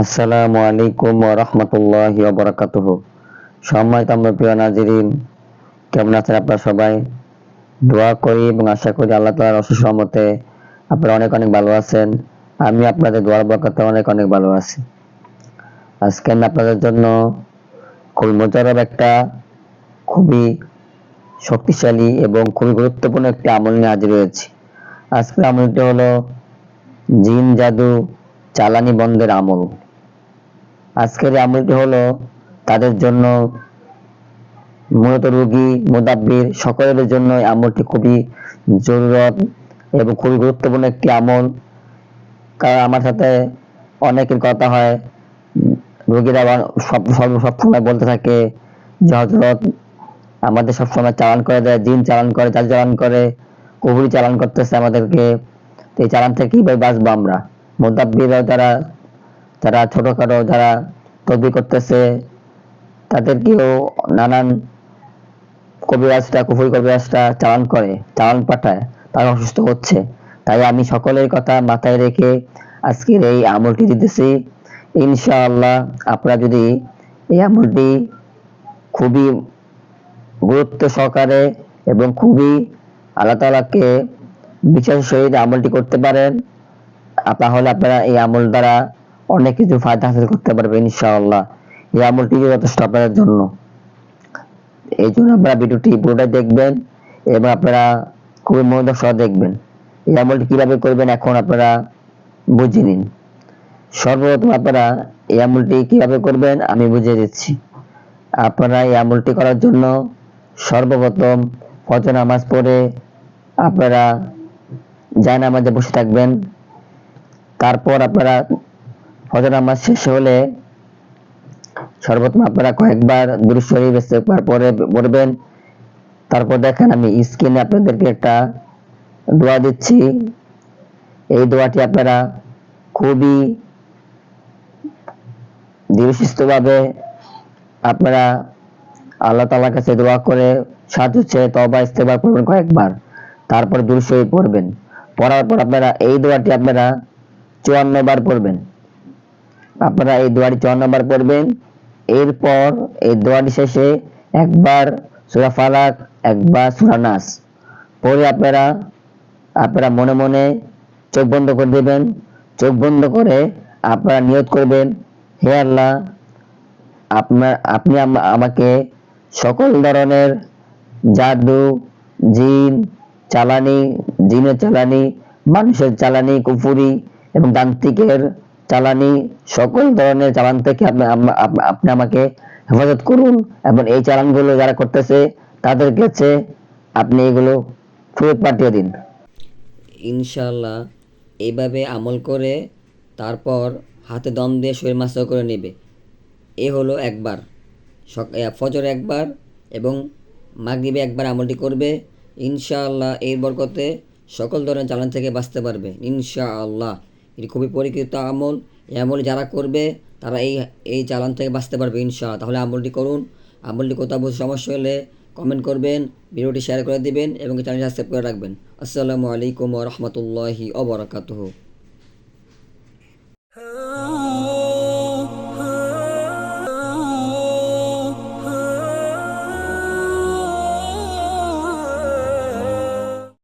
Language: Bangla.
আসসালামু আলাইকুম রাহমাতুল্লাহি বারাকাতুহু। সম্মানিত আমার প্রিয় নাজিরিন, কেমন আছেন আপনারা সবাই? দোয়া করি এবং আশা করি আল্লাহ অশেষ রহমতে আপনারা অনেক অনেক ভালো আছেন। আমি আপনাদের দোয়ার বরকতে অনেক অনেক ভালো আছি। আজকে আমি আপনাদের জন্য খুবই মজার একটা, খুবই শক্তিশালী এবং খুবই গুরুত্বপূর্ণ একটি আমল নিয়ে হাজির হয়েছি। আজকের আমলটি হলো জিন জাদু চালানি বন্ধের আমল। আজকের আমলটি হলো তাদের জন্য মূলত রোগী, মোদাব্বির সকলের জন্য আমলটি খুবই জরুরত এবং খুবই গুরুত্বপূর্ণ একটি আমল। কারণ আমার সাথে অনেকের কথা হয়, রোগীরা সব সব সবসময় বলতে থাকে যে হজরত আমাদের সবসময় চালান করে দেয় দিন চালান করে চাল চালান করে কবুরি চালান করতেছে আমাদেরকে এই চালান থেকে কীভাবে বাঁচবো আমরা? মোদাব্বিরা যারা যারা ছোটখাটো যারা তদবি করতেছে, তাদেরকেও নানান কবিরাজটা কুফুরি কবিরাজটা চালান করে, চালান পাঠায়। তারা অসুস্থ হচ্ছে। তাই আমি সকলের কথা মাথায় রেখে আজকের এই আমলটি দিতেছি। ইনশাআল্লাহ আপনারা যদি এই আমলটি খুবই গুরুত্ব সহকারে এবং খুবই আল্লাহ তাআলাকে বিশ্বাসের সহিত আমলটি করতে পারেন, তাহলে আপনারা এই আমল দ্বারা অনেক কিছু ফায়দা হাসিল করতে পারবেন ইনশাআল্লাহ। এই আমলটি যথেষ্ট আপনাদের জন্য। এই জন্য আপনারা ভিডিওটি পুরোটাই দেখবেন এবং আপনারা খুবই মনোযোগ সহ দেখবেন। এই আমলটি কীভাবে করবেন এখন আপনারা বুঝে নিন। সর্বপ্রথম আপনারা এই আমলটি কীভাবে করবেন আমি বুঝিয়ে দিচ্ছি। আপনারা এই আমলটি করার জন্য সর্বপ্রথম ফজর নামাজ পড়ে আপনারা জায় নামাজে বসে থাকবেন। তারপর আপনারা ফজর নামাজ শেষ হলে সর্বপ্রথম আপনারা কয়েকবার দুরূদ শরীফ ইস্তেগফার পরে পড়বেন। তারপর দেখেন আমি স্ক্রিনে আপনাদেরকে একটা দোয়া দিচ্ছি। এই দোয়াটি আপনারা খুবই দৃঢ়সিস্তভাবে আপনারা আল্লাহ তাআলার কাছে দোয়া করে সাহায্য চেয়ে তওবা ইস্তেগফার করবেন কয়েকবার। তারপর দুরূদ শরীফ পড়বেন। পড়ার পর আপনারা এই দোয়াটি আপনারা চুয়ান্ন বার পড়বেন। আপনারা এই দোয়াটি চুয়ান্ন বার পড়বেন। এরপর এই দোয়াটি শেষে একবার সূরা ফালাক, একবার সূরা নাস। পরে আপনারা আপনারা মনে মনে চোখ বন্ধ করে দেবেন। চোখ বন্ধ করে আপনারা নিয়ত করবেন, হে আল্লাহ, আপনার, আপনি আম- আমাকে সকল ধরনের জাদু, জিন চালানি, জিনের চালানি, মানুষের চালানি, কুফুরি এবং তান্ত্রিকের চালানি সকল ধরনের চালান থেকে আপনি আপনি আমাকে হেফাজত করুন। এবং এই চালানগুলো যারা করতেছে, তাদের কাছে আপনি এগুলো ফেরত পাঠিয়ে দিন। ইনশাল্লাহ এইভাবে আমল করে তারপর হাতে দম দিয়ে শরীর মাসা করে নেবে। এ হলো একবার। ফজর একবার এবং মাগরিবে একবার আমলটি করবে। ইনশাআল্লাহ, এর বরকতে সকল ধরনের চালান থেকে বাঁচতে পারবে। ইনশাআল্লাহ। এটি খুবই পরিকৃত আমল, এই আমল যারা করবে, তারা এই এই চালান থেকে বাঁচতে পারবে ইনশা তাহলে আমলটি করুন। আমলটি কোথাও বসে সমস্যা হলে কমেন্ট করবেন, ভিডিওটি শেয়ার করে দিবেন এবং চ্যানেলটি সাবস্ক্রাইব করে রাখবেন। আসসালামু আলাইকুম রাহমাতুল্লাহি ওয়া বারাকাতুহু।